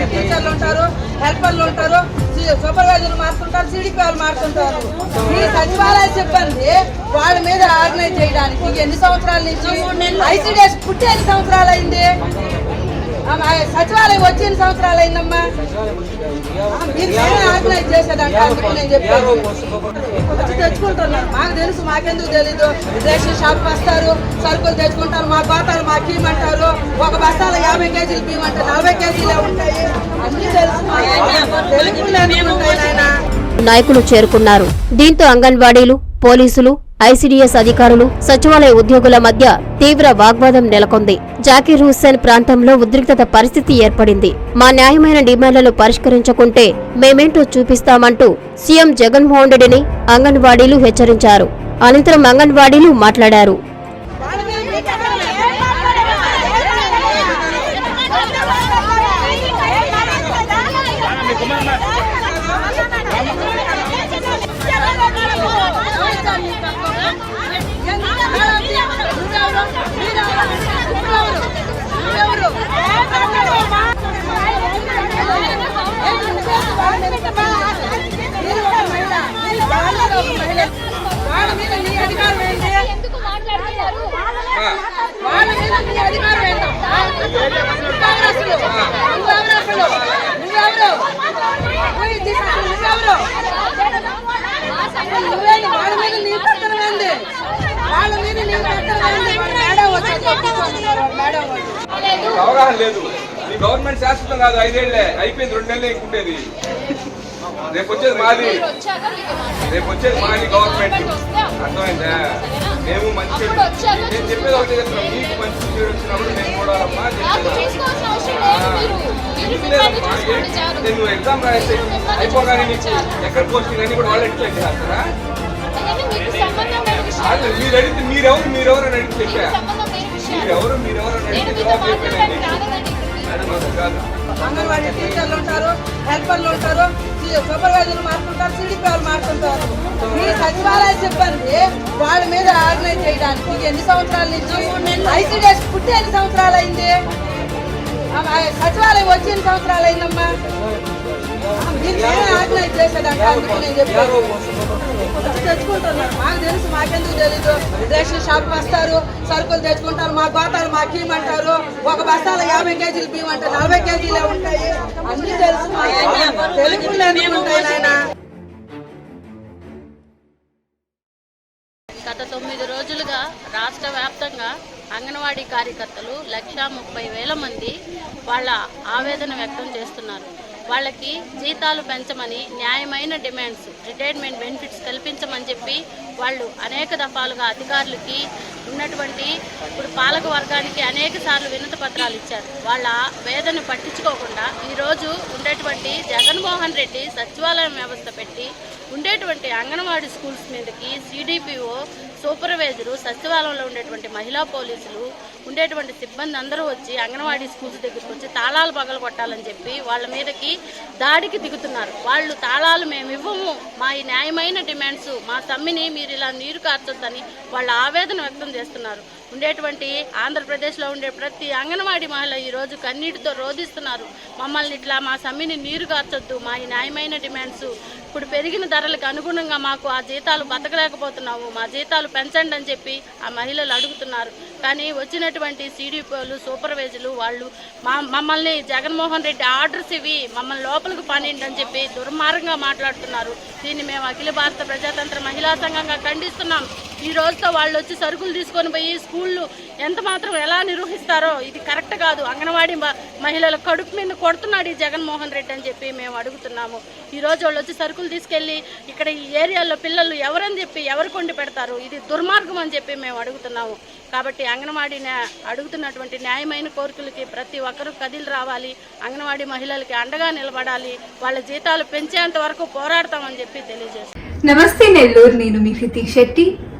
అంగన్వాడీ టీచర్లు ఉంటారు హెల్పర్లు ఉంటారు సూపర్వైజర్లు మారుతుంటారు సిడిపి వాళ్ళు మారుతుంటారు. మీరు సచివాలయ సిబ్బంది వాళ్ళ మీద ఆర్గనైజ్ చేయడానికి ఎన్ని సంవత్సరాల నుంచి? ఐసీడీఎస్ పుట్టి ఎన్ని సంవత్సరాలు అయింది సచివాలయం వచ్చి ఎన్ని సంవత్సరాలు అయిందమ్మా నేను తెచ్చుకుంటున్నారు మాకు తెలుసు మాకెందుకు తెలీదు. రేషన్ షాప్ వస్తారు సరుకులు తెచ్చుకుంటారు మా గోతాలు మాకు ఇవ్వమంటారు. ఒక బస్తాల యాభై కేజీలు బియ్యమంటారు నలభై కేజీలే ఉంటాయి. అన్ని తెలుసు నాయకులు చేరుకున్నారు. దీంతో అంగన్వాడీలు పోలీసులు ఐసీడీఎస్ అధికారులు సచివాలయ ఉద్యోగుల మధ్య తీవ్ర వాగ్వాదం నెలకొంది. జాకీర్ హుస్సేన్ ప్రాంతంలో ఉద్రిక్తత పరిస్థితి ఏర్పడింది. మా న్యాయమైన డిమాండ్లను పరిష్కరించకుంటే మేమేంటో చూపిస్తామంటూ సీఎం జగన్మోహన్ రెడ్డిని అంగన్వాడీలు హెచ్చరించారు. అనంతరం అంగన్వాడీలు మాట్లాడారు. అవగాహన లేదు. ఈ గవర్నమెంట్ శాశ్వతం కాదు ఐదేళ్ళే. అయిపోయింది రెండేళ్ళే నెలలు రేపు వచ్చేది మాది. రేపు వచ్చేది మాది గవర్నమెంట్ అర్థమైందా? మేము మంచి నేను చెప్పేది ఒకటే చెప్తున్నా మీకు మంచి చెడు వచ్చినప్పుడు నేను చాలు నేను నువ్వు ఎగ్జామ్ రాస్తే అయిపోగానే నీకు ఎక్కడ పోస్టింగ్ అని కూడా వాళ్ళు ఎక్స్ప్లెయిన్ చేస్తారా మీరు అడిగితే మీరెవరు మీరెవరు అని అడిగితే. మీరెవరు మీరెవరు అని అడిగితే అంగన్వాడీ టీచర్లు ఉంటారు హెల్పర్లు ఉంటారు సూపర్వైజర్లు మారుతుంటారు సిడిపి వాళ్ళు మారుతుంటారు. మీ సచివాలయ సిబ్బంది వాళ్ళ మీద ఆర్గనైజ్ చేయడానికి ఎన్ని సంవత్సరాల నుంచి? ఐసీడీఎస్ పుట్టి ఎన్ని సంవత్సరాలు అయింది సచివాలయం వచ్చి ఎన్ని సంవత్సరాలు అయిందమ్మా అందుకు నేను చెప్పాను తెచ్చుకుంటున్నారు. మాకు తెలుసు మాకెందుకు తెలీదు. రేషన్ షాప్ వస్తారు సరుకులు తెచ్చుకుంటారు మా గోతాలు మాకు ఇవ్వమంటారు ఒక బస్తాలో యాభై కేజీలు బియ్యం అంటే నలభై కేజీలే ఉంటాయి? అన్ని తెలుసు ఎందుకు ఉంటాయి నాయనా? గత తొమ్మిది రోజులుగా రాష్ట్ర వ్యాప్తంగా అంగన్వాడీ కార్యకర్తలు లక్షా ముప్పై వేల మంది వాళ్ళ ఆవేదన వ్యక్తం చేస్తున్నారు. వాళ్ళకి జీతాలు పెంచమని న్యాయమైన డిమాండ్స్ రిటైర్మెంట్ బెనిఫిట్స్ కల్పించమని చెప్పి వాళ్ళు అనేక దఫాలుగా అధికారులకి ఉన్నటువంటి ఇప్పుడు పాలక వర్గానికి అనేక సార్లు వినతి పత్రాలు ఇచ్చారు. వాళ్ళ వేదన పట్టించుకోకుండా ఈరోజు ఉండేటువంటి జగన్మోహన్ రెడ్డి సచివాలయం వ్యవస్థ పెట్టి ఉండేటువంటి అంగన్వాడీ స్కూల్స్ మీదకి సిడిపిఓ సూపర్వైజరు సచివాలయంలో ఉండేటువంటి మహిళా పోలీసులు ఉండేటువంటి సిబ్బంది అందరూ వచ్చి అంగన్వాడీ స్కూల్స్ దగ్గరికి వచ్చి తాళాలు పగలు కొట్టాలని చెప్పి వాళ్ళ మీదకి దాడికి దిగుతున్నారు. వాళ్ళు తాళాలు మేము ఇవ్వము. మా ఈ న్యాయమైన డిమాండ్స్ మా సమ్మిని మీరు ఇలా నీరు కార్చొద్దని వాళ్ళ ఆవేదన వ్యక్తం చేస్తున్నారు. ఉండేటువంటి ఆంధ్రప్రదేశ్లో ఉండే ప్రతి అంగన్వాడీ మహిళ ఈ రోజు కన్నీటితో రోధిస్తున్నారు. మమ్మల్ని ఇట్లా మా సమ్మిని నీరు కార్చొద్దు మా ఈ న్యాయమైన డిమాండ్స్ ఇప్పుడు పెరిగిన ధరలకు అనుగుణంగా మాకు ఆ జీతాలు బతకలేకపోతున్నాము. మా జీతాలు పెంచండి అని చెప్పి ఆ మహిళలు అడుగుతున్నారు. కానీ వచ్చినటువంటి సీడీపీలు సూపర్వైజర్లు వాళ్ళు మా మమ్మల్ని జగన్మోహన్ రెడ్డి ఆర్డర్స్ ఇవి మమ్మల్ని లోపలికి పనిండి అని చెప్పి దుర్మార్గంగా మాట్లాడుతున్నారు. దీన్ని మేము అఖిల భారత ప్రజాతంత్ర మహిళా సంఘంగా ఖండిస్తున్నాం. ఈ రోజుతో వాళ్ళు వచ్చి సరుకులు తీసుకొని పోయి స్కూళ్ళు ఎంత మాత్రం ఎలా నిర్వహిస్తారో ఇది కరెక్ట్ కాదు. అంగన్వాడీ మహిళల కడుపు మీద కొడుతున్నాడు ఈ జగన్మోహన్ రెడ్డి అని చెప్పి మేము అడుగుతున్నాము. ఈ రోజు వాళ్ళు వచ్చి సరుకులు తీసుకెళ్ళి ఇక్కడ ఈ ఏరియాలో పిల్లలు ఎవరని చెప్పి ఎవరు కొండి పెడతారు? ఇది దుర్మార్గం అని చెప్పి మేము అడుగుతున్నాము. కాబట్టి అంగన్వాడీ అడుగుతున్నటువంటి న్యాయమైన కోరికలకి ప్రతి ఒక్కరూ కదిలి రావాలి. అంగన్వాడీ మహిళలకి అండగా నిలబడాలి. వాళ్ళ జీతాలు పెంచేంత వరకు పోరాడతామని చెప్పి తెలియజేస్తాం నమస్తే నెల్లూరు నేను మీ శెట్టి.